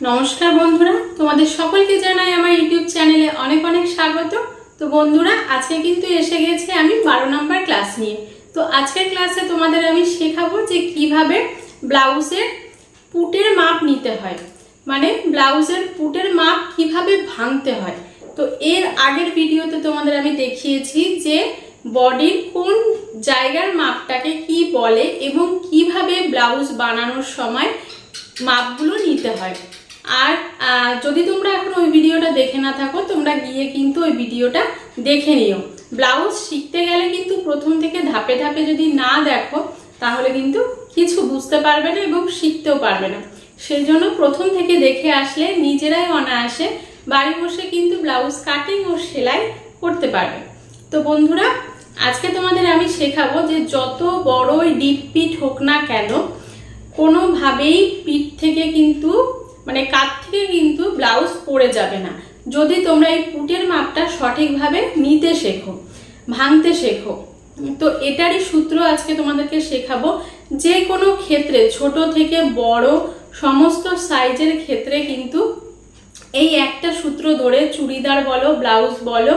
নমস্কার বন্ধুরা, তোমাদের সকলকে জানাই আমার ইউটিউব চ্যানেলে অনেক অনেক স্বাগত। তো বন্ধুরা, আজকে কিন্তু এসে গেছে আমি বারো নম্বর ক্লাস নিয়ে। তো আজকের ক্লাসে তোমাদের আমি শেখাবো যে কীভাবে ব্লাউজের পুটের মাপ নিতে হয়। মানে ব্লাউজের পুটের মাপ কীভাবে ভাঙতে হয়। তো এর আগের ভিডিওতে তোমাদের আমি দেখিয়েছি যে বডির কোন জায়গার মাপটাকে কি বলে এবং কীভাবে ব্লাউজ বানানোর সময় মাপগুলো নিতে হয়। আর যদি তোমরা এখন ওই ভিডিওটা দেখে না থাকো, তোমরা গিয়ে কিন্তু ওই ভিডিওটা দেখে নিও। ব্লাউজ শিখতে গেলে কিন্তু প্রথম থেকে ধাপে ধাপে যদি না দেখো, তাহলে কিন্তু কিছু বুঝতে পারবে না এবং শিখতেও পারবে না। সেই জন্য প্রথম থেকে দেখে আসলে নিজেরাই অনায়াসে বাড়ি বসে কিন্তু ব্লাউজ কাটিং ও সেলাই করতে পারবে। তো বন্ধুরা, আজকে তোমাদের আমি শেখাবো যে যত বড়ই ডিপ পিট হোক না কেন, কোনোভাবেই পিঠ থেকে কিন্তু মানে কাত থেকে কিন্তু ব্লাউজ পরে যাবে না। যদি তোমরা এই পুটের মাপটা সঠিকভাবে নিতে শেখো, ভাঙতে শেখো, তো এটারই সূত্র আজকে তোমাদেরকে শেখাবো। যে কোনো ক্ষেত্রে, ছোট থেকে বড়, সমস্ত সাইজের ক্ষেত্রে কিন্তু এই একটা সূত্র ধরে চুড়িদার বলো, ব্লাউজ বলো,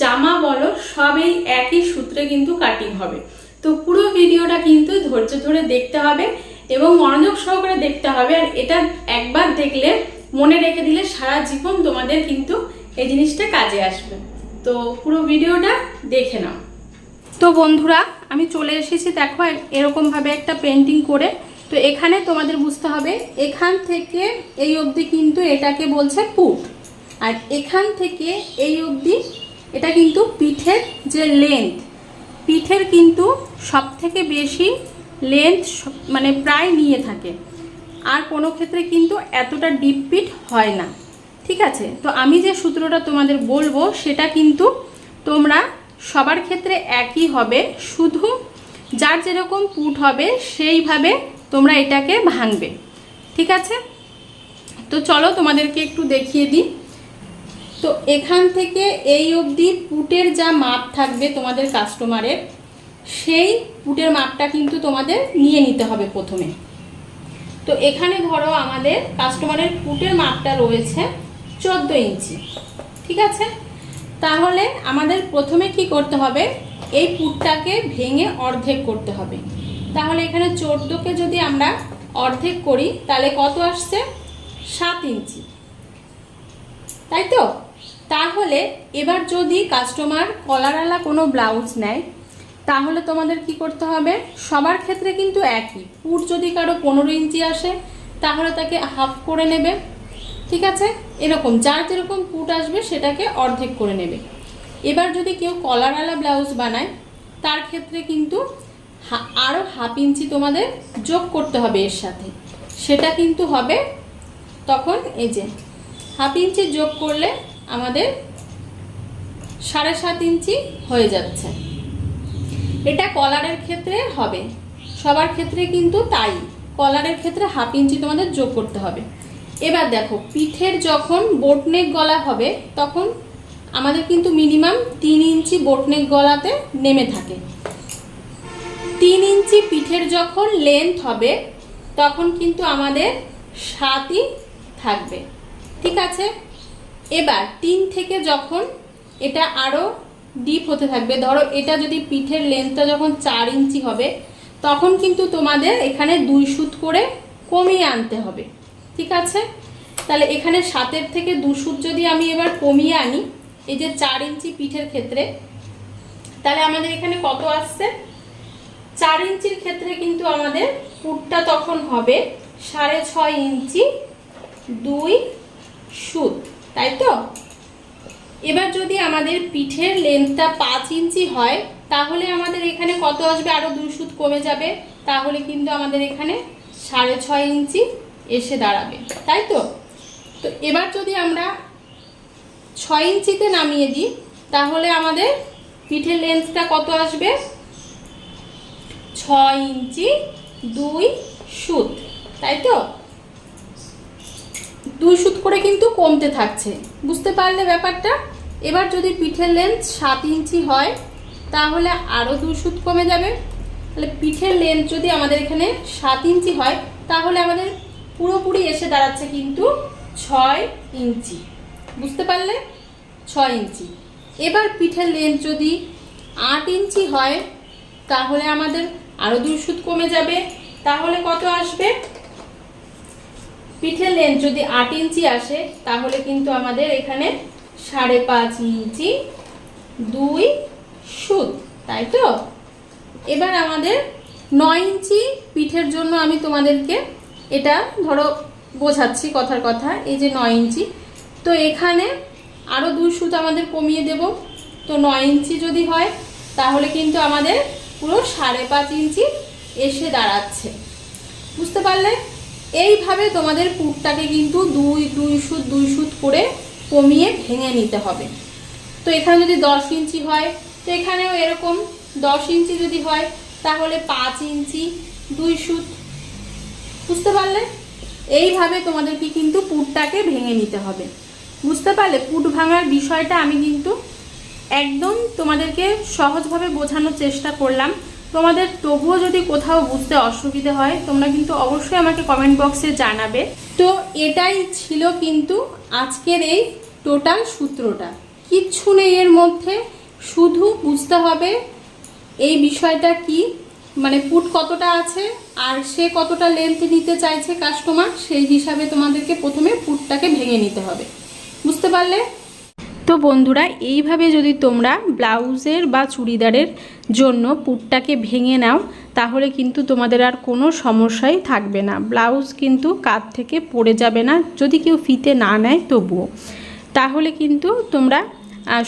জামা বলো, সব এই একই সূত্রে কিন্তু কাটিং হবে। তো পুরো ভিডিওটা কিন্তু ধৈর্য ধরে দেখতে হবে। এবং মনোযোগ সহকারে দেখতে হবে আর এটা একবার দেখলে, মনে রেখে দিলে সারা জীবন তোমাদের কিন্তু এই জিনিসটা কাজে আসবে। তো পুরো ভিডিওটা দেখে নাও। তো বন্ধুরা, আমি চলে এসেছি দেখো এরকমভাবে একটা পেন্টিং করে। তো এখানে তোমাদের বুঝতে হবে, এখান থেকে এই অবধি কিন্তু এটাকে বলছে পুট। আর এখান থেকে এই অবধি এটা কিন্তু পিঠের যে লেন্থ পিঠের কিন্তু সব থেকে বেশি লেন্থ মানে প্রায় নিয়ে থাকে। আর কোনো ক্ষেত্রে কিন্তু এতটা ডিপ পিট হয় না। ঠিক আছে? তো আমি যে সূত্রটা তোমাদের বলব, সেটা কিন্তু তোমরা সবার ক্ষেত্রে একই হবে। শুধু যার যেরকম পুট হবে, সেইভাবে তোমরা এটাকে ভাঙবে। ঠিক আছে? তো চলো তোমাদেরকে একটু দেখিয়ে দিই। তো এখান থেকে এই অবধি পুটের যা মাপ থাকবে তোমাদের কাস্টমারের সেই পুটের মাপটা কিন্তু তোমাদের নিয়ে নিতে হবে প্রথমে। তো এখানে ধরো আমাদের কাস্টমারের পুটের মাপটা রয়েছে চোদ্দ ইঞ্চি, ঠিক আছে? তাহলে আমাদের প্রথমে কি করতে হবে? এই পুটটাকে ভেঙে অর্ধেক করতে হবে। তাহলে এখানে চোদ্দোকে যদি আমরা অর্ধেক করি, তাহলে কত আসছে? সাত ইঞ্চি। তাই তো? তাহলে এবার যদি কাস্টমার কলারওয়ালা কোনো ব্লাউজ নেয় তাহলে তোমাদের কি করতে হবে? সবার ক্ষেত্রে কিন্তু একই। পুট যদি কারও পনেরো ইঞ্চি আসে, তাহলে তাকে হাফ করে নেবে। ঠিক আছে? এরকম, যার যেরকম পুট আসবে, সেটাকে অর্ধেক করে নেবে। এবার যদি কেউ কলারওয়ালা ব্লাউজ বানায়, তার ক্ষেত্রে কিন্তু আরও হাফ ইঞ্চি তোমাদের যোগ করতে হবে এর সাথে। সেটা কিন্তু হবে তখন এই যে, হাফ ইঞ্চি যোগ করলে আমাদের সাড়ে সাত ইঞ্চি হয়ে যাচ্ছে। এটা কলারের ক্ষেত্রে হবে। সবার ক্ষেত্রে কিন্তু তাই। কলারের ক্ষেত্রে হাফ ইঞ্চি তোমাদের যোগ করতে হবে। এবার দেখো, পিঠের যখন বোটনেক গলা হবে, তখন আমাদের কিন্তু মিনিমাম তিন ইঞ্চি বোটনেক গলাতে নেমে থাকে। তিন ইঞ্চি পিঠের যখন লেন্থ হবে, তখন কিন্তু আমাদের সাতই থাকবে। ঠিক আছে? এবার তিন থেকে যখন এটা আরও ডিপ হতে থাকবে। ধরো এটা যদি পিঠের লেন্থটা যখন চার ইঞ্চি হবে, তখন কিন্তু তোমাদের এখানে দুই সুত করে কমিয়ে আনতে হবে। ঠিক আছে? তাহলে এখানে সাতের থেকে দু সুত যদি আমি এবার কমিয়ে আনি, এই যে চার ইঞ্চি পিঠের ক্ষেত্রে, তাহলে আমাদের এখানে কত আসছে? চার ইঞ্চির ক্ষেত্রে কিন্তু আমাদের পুটটা তখন হবে সাড়ে ছয় ইঞ্চি দুই সুত, তাই তো? এবার যদি আমাদের পিঠের লেন্থটা পাঁচ ইঞ্চি হয়, তাহলে আমাদের এখানে কত আসবে? আরও দুই সুত কমে যাবে। তাহলে কিন্তু আমাদের এখানে সাড়ে ছয় ইঞ্চি এসে দাঁড়াবে। তাই তো? তো এবার যদি আমরা ছয় ইঞ্চিতে নামিয়ে দিই, তাহলে আমাদের পিঠের লেন্থটা কত আসবে? ছয় ইঞ্চি দুই সুত। তাই তো? দুই সুত করে কিন্তু কমতে থাকছে। বুঝতে পারলে ব্যাপারটা? এবার যদি পিঠের লেন্থ সাত ইঞ্চি হয়, তাহলে আরও দুই সুত কমে যাবে। তাহলে পিঠের লেন্থ যদি আমাদের এখানে সাত ইঞ্চি হয়, তাহলে আমাদের পুরোপুরি এসে দাঁড়াচ্ছে কিন্তু ছয় ইঞ্চি। বুঝতে পারলে? ছয় ইঞ্চি। এবার পিঠের লেন্থ যদি আট ইঞ্চি হয়, তাহলে আমাদের আরও দুই সুত কমে যাবে। তাহলে কত আসবে? পিঠের লেন্থ যদি আট ইঞ্চি আসে, তাহলে কিন্তু আমাদের এখানে সাড়ে পাঁচ ইঞ্চি, দুই সুত, তাই তো? এবার আমাদের নয় ইঞ্চি পিঠের জন্য আমি তোমাদেরকে এটা ধরো বোঝাচ্ছি কথার কথা, এই যে নয় ইঞ্চি। তো এখানে আরও দুই সুত আমাদের কমিয়ে দেব। তো নয় ইঞ্চি যদি হয়, তাহলে কিন্তু আমাদের পুরো সাড়ে পাঁচ ইঞ্চি এসে দাঁড়াচ্ছে। বুঝতে পারলে? এইভাবে তোমাদের পুরটাকে কিন্তু দুই দুই সুত দুই সুত করে কমিয়ে ভেঙে নিতে হবে। তো এখানে যদি দশ ইঞ্চি হয়, তো এখানেও এরকম দশ ইঞ্চি যদি হয়, তাহলে পাঁচ ইঞ্চি, দুই সুত। বুঝতে পারলে? এইভাবে তোমাদেরকে কিন্তু পুটটাকে ভেঙে নিতে হবে। বুঝতে পারলে? পুট ভাঙার বিষয়টা আমি কিন্তু একদম তোমাদেরকে সহজভাবে বোঝানোর চেষ্টা করলাম। তোমাদের তবুও যদি কোথাও বুঝতে অসুবিধে হয়, তোমরা কিন্তু অবশ্যই আমাকে কমেন্ট বক্সে জানাবে। তো এটাই ছিল কিন্তু আজকের এই টোটাল সূত্রটা। কিচ্ছু নেই এর মধ্যে, শুধু বুঝতে হবে এই বিষয়টা কি মানে পুট কতটা আছে, আর সে কতটা লেন্থ নিতে চাইছে কাস্টমার সেই হিসাবে তোমাদেরকে প্রথমে পুটটাকে ভেঙে নিতে হবে। বুঝতে পারলে? তো বন্ধুরা, এইভাবে যদি তোমরা ব্লাউজের বা চুড়িদারের জন্য পুটটাকে ভেঙে নাও, তাহলে কিন্তু তোমাদের আর কোনো সমস্যাই থাকবে না। ব্লাউজ কিন্তু কাত থেকে পড়ে যাবে না, যদি কেউ ফিতে না নেয় তবুও। তাহলে কিন্তু তোমরা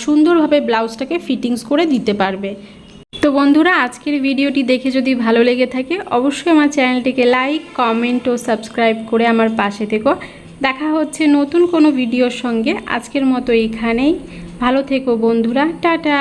সুন্দরভাবে ব্লাউজটাকে ফিটিংস করে দিতে পারবে। তো বন্ধুরা, আজকের ভিডিওটি দেখে যদি ভালো লেগে থাকে, অবশ্যই আমার চ্যানেলটিকে লাইক, কমেন্ট ও সাবস্ক্রাইব করে আমার পাশে থেকো। দেখা হচ্ছে নতুন কোনো ভিডিওর সঙ্গে। আজকের মতো এখানেই। ভালো থেকো বন্ধুরা। টাটা।